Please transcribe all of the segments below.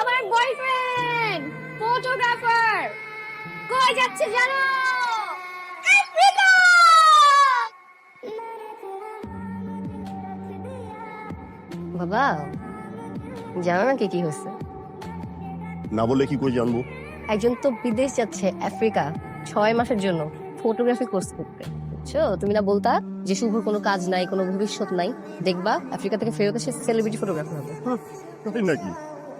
আমার boyfriend photographer কই যাচ্ছে জানো? আফ্রিকা বাবা জানো না কি কি হয়েছে না বললে কি করে জানব? একজন তো বিদেশ যাচ্ছে আফ্রিকা ছয় মাসের জন্য ফটোগ্রাফি কোর্স করতে। বুঝছ? তুমি না বলতা যে শুভর কোনো কাজ নাই কোনো ভবিষ্যৎ নাই। দেখবা আফ্রিকা থেকে ফেরত এসে সেলিব্রিটি ফটোগ্রাফার হবে। নাকি?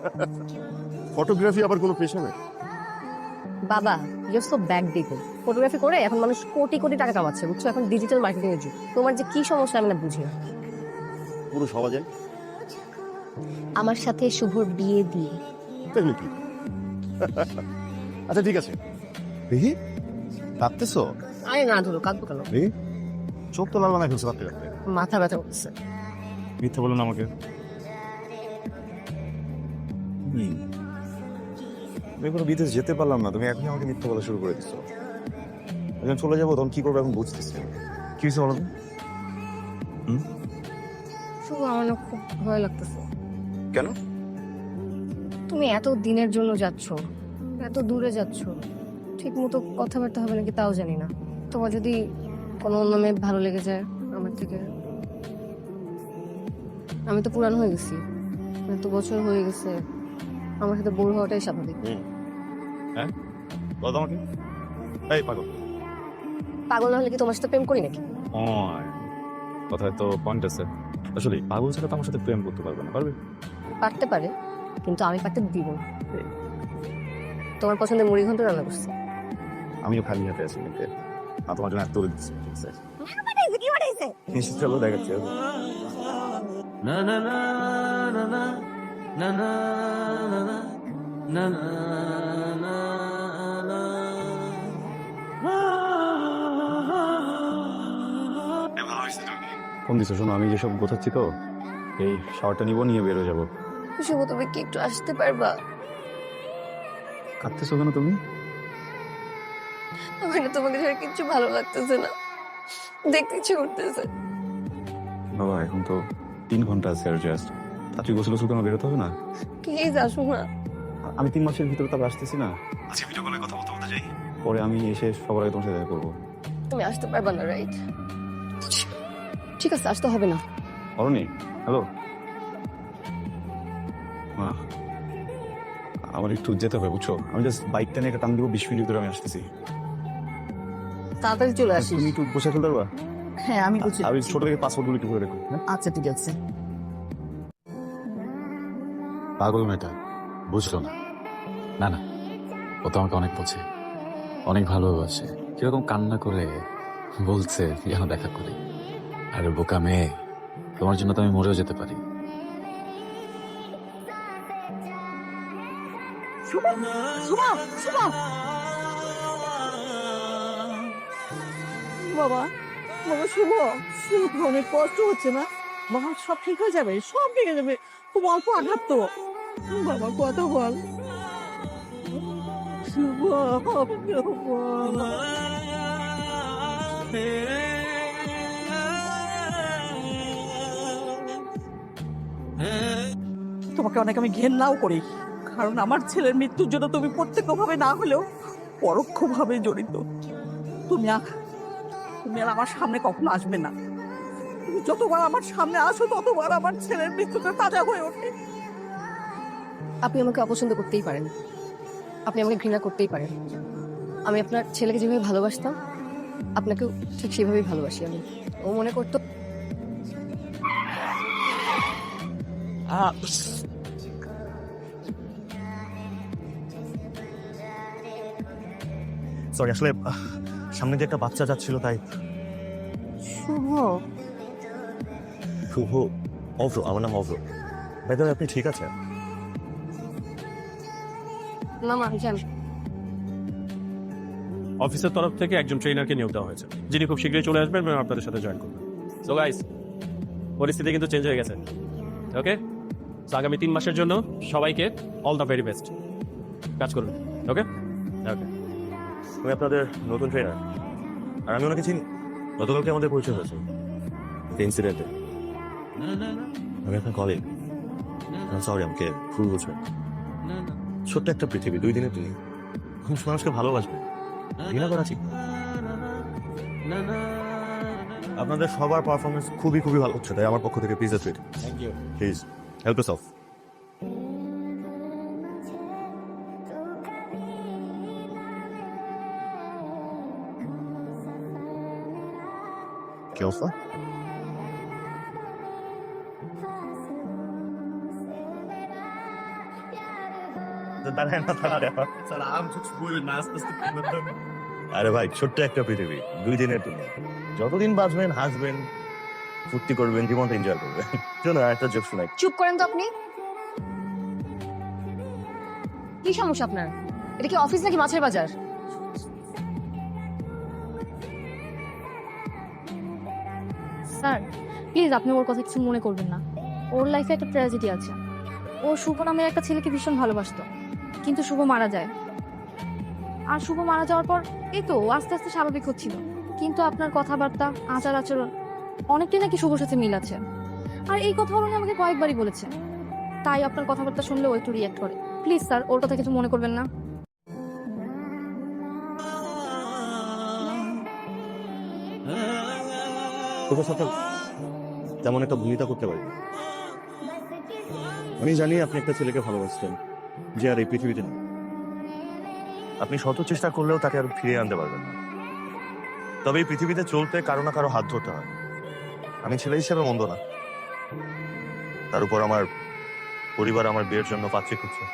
ফটোগ্রাফি আবার কোনো পেশা নেই? বাবা you're so back dated photography করে এখন মানুষ কোটি কোটি টাকা কামাচ্ছে বুঝছ? এখন ডিজিটাল মার্কেটিং এর যুগ। তোমার যে কি সমস্যা আমি না বুঝি না। পুরো সবা যায় আমার সাথে শুভর বিয়ে দিয়ে। তাই নাকি আচ্ছা ঠিক আছে। দেখি ভাবতেছো আরে না ধরো কাঁদবো কেন? দেখি চোখ তো লাল বানায় ফেলছো কাঁদতে মাথা ব্যথা করতেছে। মিথ্যা বলুন আমাকে। তুমি কোনো বিদেশ যেতে পারলাম না তুমি এখনই আমাকে মিথ্যা বলা শুরু করে দিচ্ছ যখন চলে যাব তখন কি করব এখন বুঝতেছি। কি হয়েছে বলো শুভ আমার না খুব ভয় লাগতেছে। কেন? তুমি এত দিনের জন্য যাচ্ছ এত দূরে যাচ্ছ ঠিক মতো কথাবার্তা হবে নাকি তাও জানি না। তোমার যদি কোনো অন্য মেয়ে ভালো লেগে যায় আমার থেকে। আমি তো পুরান হয়ে গেছি এত বছর হয়ে গেছে। আমার সাথে বোর হওয়াটাই স্বাভাবিক। বলো তো আমাকে। এই পাগল। পাগল না হলে কি তোমার সাথে প্রেম করি নাকি? ওই, কথায় তো পয়েন্ট আছে। আসলে পাগল ছাড়া তো আমার সাথে প্রেম করতে পারবে না পারবে? পারতে পারে কিন্তু আমি পারতে দিব না। তোমার পছন্দের মুড়ি ঘন্ট রান্না করছি। আমিও খালি হাতে আছি কিন্তু না তোমার জন্য এত চলো দেখাচ্ছি। na na na na na na na na na na na na phone দিছো? শোনো আমি যেসব গোছাচ্ছি তো এই শাওয়ারটা নিবো নিয়ে বেরো যাব। শুভ তুমি কি একটু আসতে পারবা? কাঁদতেছো কেন তুমি? আমার না তোমাকে ছাড়া কিচ্ছু ভালো লাগতেছে না। দেখতে ইচ্ছে করতেছে। বাবা এখন তো তিন ঘণ্টা আছে আর জাস্ট তাড়াতাড়ি গোসল গোসল করে বেরোতে হবে না? প্লিজ আসো না। আমি তিন মাসের ভিতরে তারপর আসতেছি না। আজকে ভিডিও কলে কথা বলতে বলতে যাই। পরে আমি এসে সবার আগে তোমার সাথে দেখা করব। তুমি আসতে পারবা না রাইট ঠিক আছে আসতে হবে না। অরণি হ্যালো আমার একটু যেতে হবে বুঝছ? আমি জাস্ট বাইকটা নিয়ে একটা টান দিব বিশ মিনিট ভিতরে আমি আসতেছি। তাড়াতাড়ি চলে আসিস। তুমি একটু বসে ফেলতে পারবা? হ্যাঁ আমি বুঝি আমি ছোট থেকে পাসপোর্টগুলো একটু করে রেখো হ্যাঁ? আচ্ছা ঠিক আছে। পাগল মেয়েটা বুঝলো না। না না ও তো আমাকে অনেক বোঝে অনেক ভালোবাসে। কীরকম কান্না করে বলছে যেন দেখা করি। আরে বোকা মেয়ে তোমার জন্য তো আমি মরেও যেতে পারি। বাবা বাবা শুভ শুভ। অনেক কষ্ট হচ্ছে না? বাবা সব ঠিক হয়ে যাবে, সব ঠিক হয়ে যাবে। খুব অল্প আঘাত তো। বাবা, কত বল। তোমাকে অনেক আমি ঘেন্নাও করি, কারণ আমার ছেলের মৃত্যুর জন্য তুমি প্রত্যক্ষভাবে না হলেও পরোক্ষভাবে জড়িত। তুমি তুমি আর আমার সামনে কখনো আসবে না। তুমি যতবার আমার সামনে আসো ততবার আমার ছেলের মৃত্যুটা তাজা হয়ে ওঠে। আপনি আমাকে অপছন্দ করতেই পারেন। আপনি আমাকে ঘৃণা করতেই পারেন। আমি আপনার ছেলেকে যেভাবে ভালোবাসতাম আপনাকেও ঠিক সেভাবেই ভালোবাসি আমি। ও মনে করতো সরি আসলে সামনে যে একটা বাচ্চা যাচ্ছিল তাই। শুভ। শুভ। অভ্র আমার নাম অভ্র। ভাই আপনি ঠিক আছেন? না মা অফিসের তরফ থেকে একজন ট্রেনারকে নিয়োগ দেওয়া হয়েছে। যিনি খুব শীঘ্রই চলে আসবেন এবং আপনাদের সাথে জয়েন করবেন। সো গাইস পরিস্থিতি কিন্তু চেঞ্জ হয়ে গেছে। ওকে সো আগামী তিন মাসের জন্য সবাইকে অল দ্য ভেরি বেস্ট কাজ করুন। ওকে ওকে আমি আপনাদের নতুন ট্রেনার আর আমি ওনাকে চিনি। গতকালকে আমাদের পরিচয় হয়েছে। ইনসিডেন্টে আমি আপনার কলিগ। সরি আমাকে ভুল বুঝবেন না না ছোট্ট একটা পৃথিবী দুই দিনে তুমি মানুষ মানুষকে ভালোবাসবে। ঘৃণা করা ঠিক আপনাদের সবার পারফরমেন্স খুবই খুবই ভালো হচ্ছে তাই আমার পক্ষ থেকে please treat thank you please help is of কি অবস্থা? আরে ভাই ছোট্ট একটা পৃথিবী দুই দিনের দুনিয়া। যতদিন বাঁচবেন হাসবেন ফুর্তি করবেন জীবনটা এনজয় করবেন। শোনো একটা জোক শোনাই। চুপ করেন তো আপনি। কি সমস্যা আপনার? এটা কি অফিস নাকি মাছের বাজার? স্যার প্লিজ আপনি ওর কথা কিছু মনে করবেন না। ওর লাইফে একটা ট্র্যাজেডি আছে। ও শুভ নামের একটা ছেলেকে ভীষণ ভালোবাসতো। কিন্তু শুভ মারা যায়। আর শুভ মারা যাওয়ার পর এই তো আস্তে আস্তে স্বাভাবিক হচ্ছিল। কিন্তু আপনার কথাবার্তা, আচার আচরণ, অনেকটাই নাকি শুভর সাথে মিল আছে। আর এই কথা উনি আমাকে কয়েকবারই বলেছে তাই আপনার কথাবার্তা শুনলে ও একটু রিয়াক্ট করে। প্লিজ স্যার ওর কথা কিছু মনে করবেন না। সাথে তেমন একটা ভূমিকা করতে পারি। আমি জানি আপনি একটা ছেলেকে ভালোবাসতেন। যে আর এই পৃথিবীতে নেই। আপনি শত চেষ্টা করলেও তাকে আর ফিরিয়ে আনতে পারবেন না। তবে এই পৃথিবীতে চলতে কারও না কারও হাত ধরতে হয়। আমি ছেলে হিসেবে মন্দ না। তার উপর আমার পরিবার আমার বিয়ের জন্য পাত্রী খুঁজছে।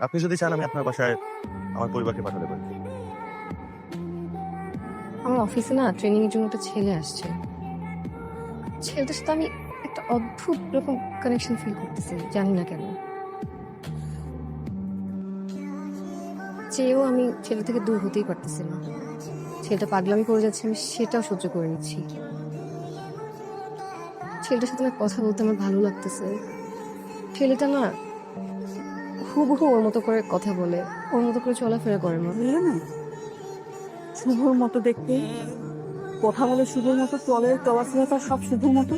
আপনি যদি চান, আমি আপনার বাসায় আমার পরিবারকে পাঠাতে পারি। আমার অফিসে না ট্রেনিং এর জন্য একটা ছেলে আসছে। ছেলেটার সাথে আমি একটা অদ্ভুত রকম কানেকশন ফিল করতেছি, জানি না কেন। চেয়েও আমি ছেলে থেকে দূর হতেই পারতেছি না। ছেলেটা পাগলামি করে যাচ্ছে, আমি সেটাও সহ্য করে নিচ্ছি। ছেলেটার সাথে না কথা বলতে আমার ভালো লাগতেছে। ছেলেটা না হুবহু ওর মতো করে কথা বলে, ওর মতো করে চলাফেরা করে মা বুঝলে না? শুভর মতো দেখতে, কথা বলে শুভর মতো চলে চলাফেরা সব শুভর মতো।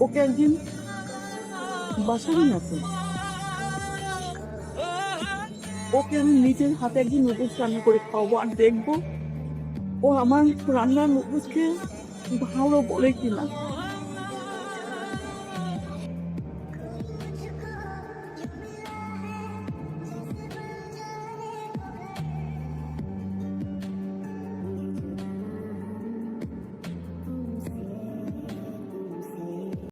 ওকে একদিন না তো ওকে আমি নিজের হাতে একদিন নুডলস রান্না করে খাওয়াবো আর দেখব ও আমার রান্নার নুডলসকে ভালো বলে কিনা।